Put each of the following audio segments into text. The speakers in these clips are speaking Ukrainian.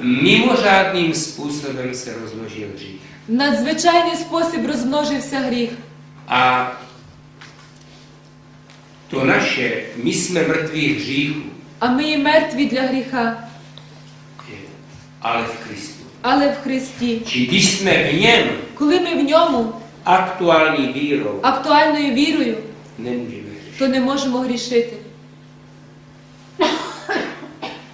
mimořádným způsobem se rozmnožil hřích. В надзвичайний спосіб розмножився гріх. A to naše, my jsme mrtví hříchu, А ми є мертві для гріха, ale v Kristu. але в Христі. Či když jsme v něm Коли ми в ньому aktuální vírou, актуальною вірою, nemůžeme hřešit. то не можемо грішити.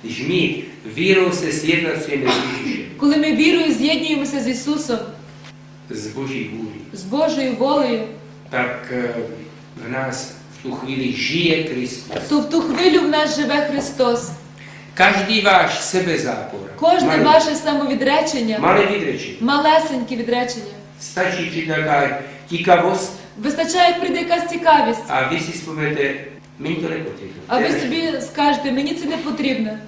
Když my vírou se sjednocujeme s Коли ми вірою з'єднуємося з Ісусом, z Boží vůli, з Божою волею, tak eh, v nás v tu chvíli žije Kristus. то в ту хвилю в нас живе Христос. Každý váš sebezápor, Кожне malé, ваше самовідречення, malé vydrečení, малесеньке відречення. stačí přijít nějaká Вистачає, прийде якась цікавість, a vy si vzpomenete, mi to nepotřebuje. а ви собі скажете, мені це не потрібно.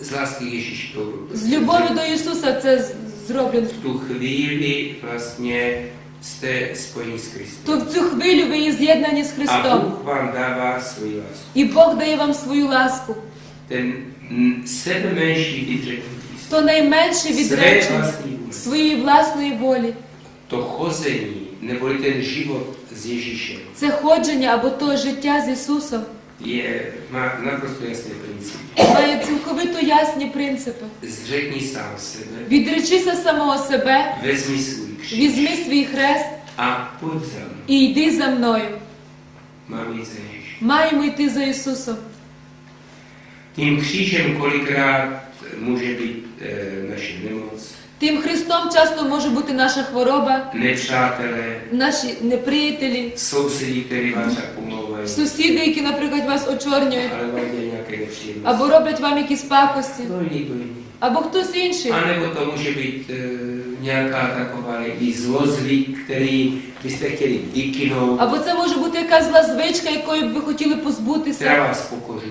Z lásky Ježíši to З любові до Ісуса це з- зроблено. v tu chvíli vlastně jste spojeni s Kristem. То в цю хвилю ви є з'єднані з Христом. Bůh vám dává svoji lásku. І Бог дає вам свою ласку. Ten mm, sebe menší vydření То найменше vůle. своєї власної волі. To chození, neboli ten život s Ježíšem, Це ходження або то життя з Ісусом má naprosto jasný princip. має цілковито ясні принципи. Zřekni sám sebe, Відречися самого себе, vezmi svůj kříž візьми свій хрест za mnou. і йди за мною. Za Ježíšem. Маємо йти за Ісусом. Křížem kolikrát může být e, naše nemoc, Тим Христом часто може бути наша хвороба, nepřátelé, наші неприятелі, vás tak pomlouvají, сусіди, які, наприклад, вас очорнюють, або роблять вам якісь пакості, jiný. або хтось інший. Nějaká taková jaký zlozvyk, který byste chtěli vykinout, Або це може бути якась зла звичка, якої б ви хотіли позбутися,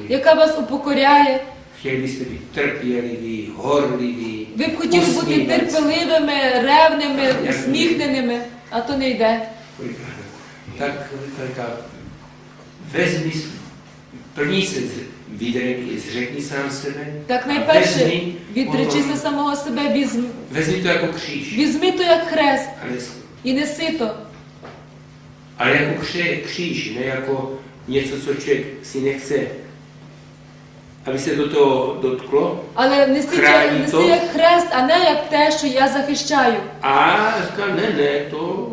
яка вас упокоряє. Ви б хотіли бути терпеливими, ревними, усміхненими, а то не йде. Tak říká, vezmi, s- první se z- vydrej, zřekni sám sebe, Так a найперше відречися potom- самого себе, візьми, vezmi to jako kříž, візьми то як хрест ale, і неси то. ale jako kře, kříž, ne jako něco, co člověk si nechce, aby se do toho dotklo. Але Храни неси то. як хрест, а не як те, що я захищаю. A říká, ne, ne, to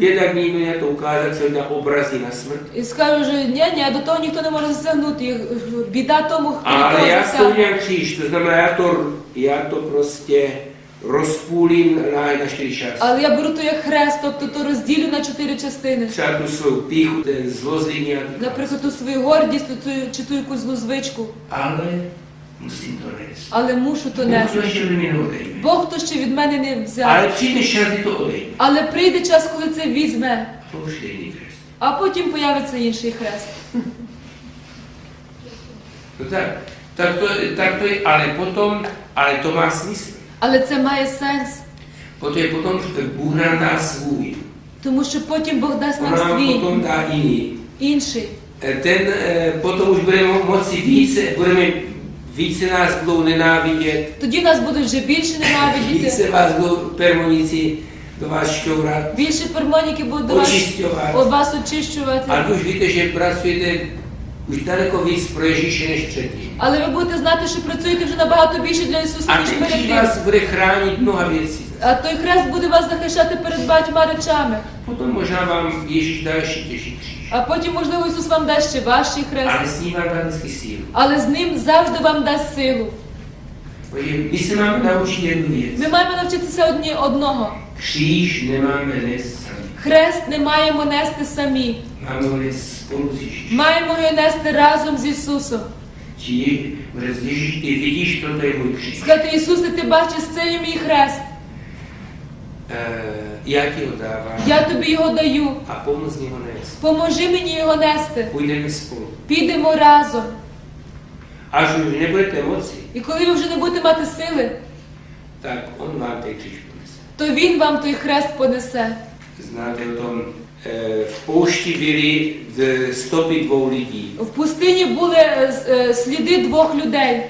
mě to ukázat, co na obrazy na smrt. І скажу, що ні, ні, до того ніхто не може засягнути. Біда тому, хто to засягне. udělám kříž, to znamená, já to, já to prostě rozpůlím na, na čtyři. Але я беру то як хрест, тобто то розділю на чотири частини. Svou píchu, ten zlozvý. Наприклад, ту свою гордість, ту, чи ту якусь злу звичку. Ale musím to nést. Але мушу то нести. ještě ode mě neodejme. Бог то ще від мене не взяв. Але прийде час, коли це візьме, а потім появиться інший хрест. Tak to, tak to je, ale potom, ale to má smysl. Але це має сенс, Protože potom Bůh nám dá svůj. тому що потім Бог дасть нам свій dá jiný. інший. E, Ten e, potom už budeme moci více nás budou nenávidět, Тоді нас будуть вже більше ненавидіти, více vás budou permoníci do vás šťourat, більше пермоніки будуть до вас, от вас очищувати. Vy už víte, že pracujete už daleko víc pro Ježíše než předtím. Але ви будете знати, що працюєте вже набагато більше для Ісуса, A ніж перед тим. vás bude chránit mnoha věcí. А той хрест буде вас захищати перед багатьма речами. Možná vám Ježíš dá ještě těžší kříž. А потім, можливо, Ісус вам дасть ще Ale хрест. s ním vám dá vždycky sílu. Але з ним завжди вам дасть силу. Ми маємо навчитися одні одного. Хрест не маємо нести самі. Máme ho nést spolu s Маємо його нести разом з Ісусом. Je- bude z Ježíš, ty vidíš, toto je. Сказати, Ісусе, ти бачиш, це є мій хрест. E, já ti ho Я тобі його даю. pomoz mě ho nést. Поможи мені його нести. Půjdeme spolu. Підемо разом. Až už nebudete moci, І коли ви вже не будете мати сили, tak on vám ten kříž ponese. то Він вам той хрест понесе. Znáte o tom, e, v poušti byly d- stopy dvou. В пустині були е, е, сліди двох людей.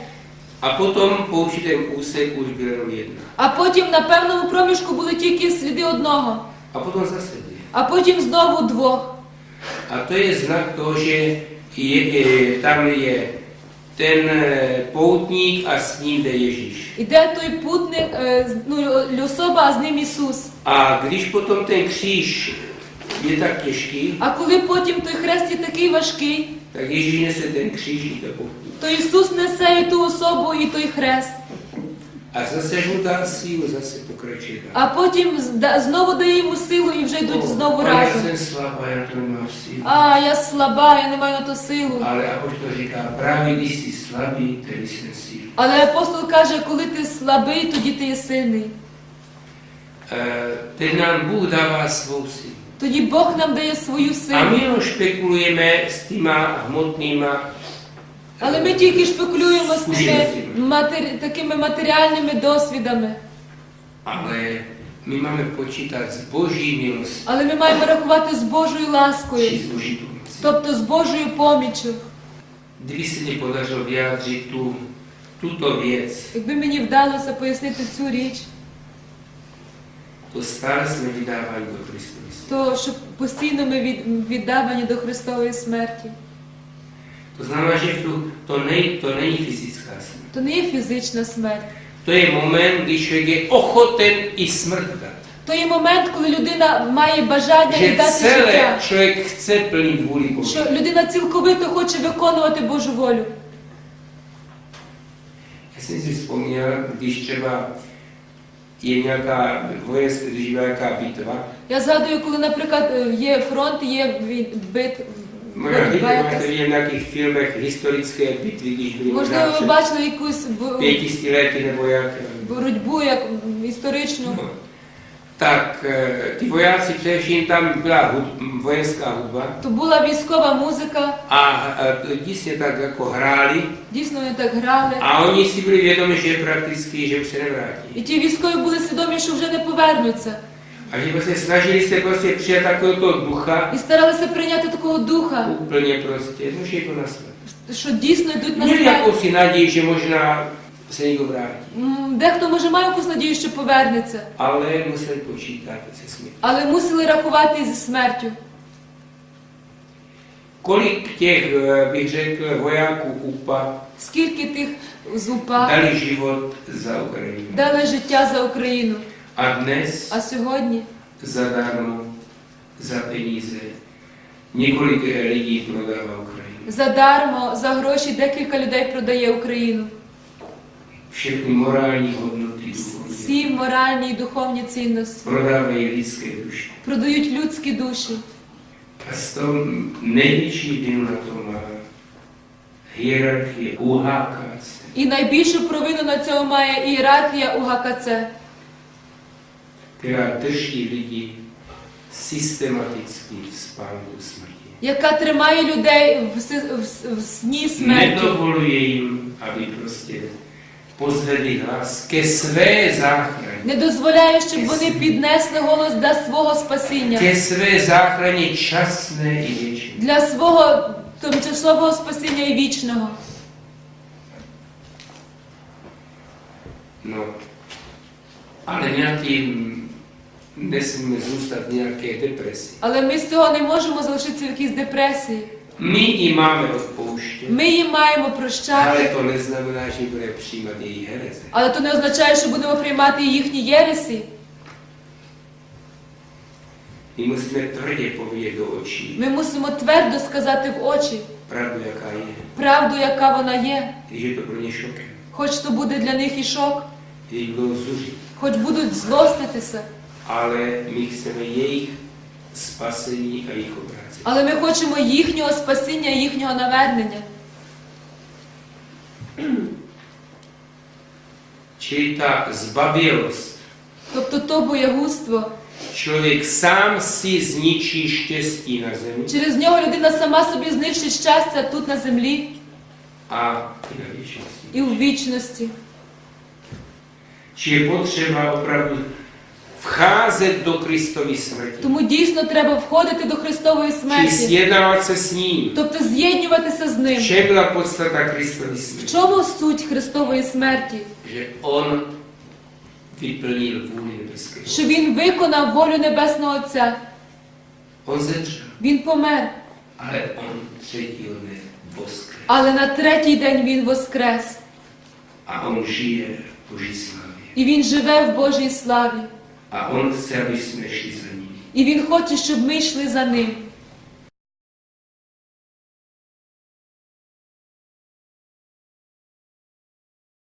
A potom po určitém úseku už byl jenom jedna. А потім на певному проміжку були тільки сліди одного, A potom zase dvě. а потім знову двох. A to je znak toho, že je, je, tam je ten eh, poutník a s ním jde Ježíš. Іде той путник, е, з- ну, особа, а з ним Ісус. A když potom ten kříž je tak těžký, А коли потім той хрест є такий важкий, tak Ježíš nese ten kříž i to poutník. то Ісус несе і ту особу, і той хрест. A zase mu dá sílu, zase pokračuje dál. А потім зда- знову дає йому силу і вже йдуть знову já разом. jsem slabá, já to nemám sílu. А, я слаба, я не маю на то силу. Ale apostol říká, právě když jsi slabý, tedy jsem sílu. Але апостол каже, коли ти слабий, тоді ти є сильний. Eh, Teď nám Bůh dává svou sílu. Тоді Бог нам дає свою A силу. my jenom špekulujeme s týma hmotnýma Але ми тільки шпекулюємо з тими матері... такими матеріальними досвідами. Ale my máme počítat s boží milostí, Але ми маємо рахувати з Божою či ласкою, s boží pomocí. тобто з Божою поміччю. Kdyby se mi podařilo vyjádřit tu, tuto věc, Якби мені вдалося пояснити цю річ, to stále jsme vydáváni do smrti. То що постійно ми від... віддавані до Христової смерті. Znamená, že v tu, to, nej, to není fyzická. То не є фізична смерть. Je moment, kdy člověk je ochoten i smrt dát. То є момент, коли людина має бажання віддати життя. chce plnit vůli Boží. Що людина цілковито хоче виконувати Божу волю. Já jsem si vzpomněl, když když byla nějaká bitva, Я згадую, коли, наприклад, е, є фронт, є битва vidět v nějakých filmech historické bitvy, když byly Можливо, ви бачили якусь бо- pětistilety nebo jak. боротьбу як історичну. Eh, ty vojáci především tam byla hud, vojenská hudba То була військова музика, a eh, dísně tak jako hráli дійсно вони так грали. a oni si byli vědomi, že prakticky, že už se nevrátí. І ті військові були свідомі, що вже не повернуться. A že prostě snažili se prostě přijat takového ducha І старалися прийняти такого духа, úplně prostě, no, že to na smrt. що дійсно йдуть на смерть. jakousi naději, že možná se někdo vrátí, М, Дехто може має якусь надію, що повернеться, museli počítat se smrtí. але мусили рахувати зі смертю. Kolik těch, eh, bych řekl, vojáků UPA Скільки тих з УПА dali život za Ukrajinu. дали життя за Україну. A dnes А сьогодні zadarmo, za peníze, několik lidí prodává Ukrajinu. задармо, за гроші декілька людей продає Україну. Morální hodnoty duchovní Всі моральні і духовні цінності prodávají lidské duše. продають людські душі. Největší vinu na to má hierarchie UHKC, І найбільшу провину на цьому має ієрархія УГКЦ, která drží lidi systematicky v spánku smrti. яка тримає людей в, в с- в сні смерті. Nedovoluje jim, aby prostě pozvedli Не дозволяє, щоб вони піднесли голос для свого спасіння, для свого тимчасового спасіння і вічного. No, ale nějaký, nesmíme zůstat v nějaké depresi. Але ми з цього не можемо залишитися в якійсь депресії. My ji máme odpouštět, Ми їм маємо ale прощати, to neznamená, že bude přijímat její hereze. але то не означає, що будемо приймати їхні єресі. My musíme tvrdě povědět do očí Ми мусимо твердо сказати в очі pravdu, jaká je. правду, яка вона є. Je to pro ně šokem, Хоч то буде для них і шок, když budou zuřit. хоч будуть злоститися, Ale my chceme jejich spasení a jejich obrácení. але ми хочемо їхнього спасіння, їхнього навернення. Čili ta zbabělost, Тобто то боягузтво, člověk sám si zničí štěstí na zemi через нього людина сама собі знищить щастя тут на землі a i na věčnosti. і у вічності. Či je potřeba vcházet do Kristovy smrti. Тому дійсно треба входити до Христової смерті, sjednávat se s ním. тобто з'єднюватися з ним. čem byla podstata Kristovy В smrti? чому суть Христової смерті? Že on vyplnil vůli nebeského. Що він виконав волю Небесного Отця. On zemřel, Він помер, ale on třetího dne voskres. але на третій день він воскрес. A on žije v Boží slávě. І він живе в Божій славі. A Он chce, aby за Ним. І він хоче, щоб ми йшли за ним.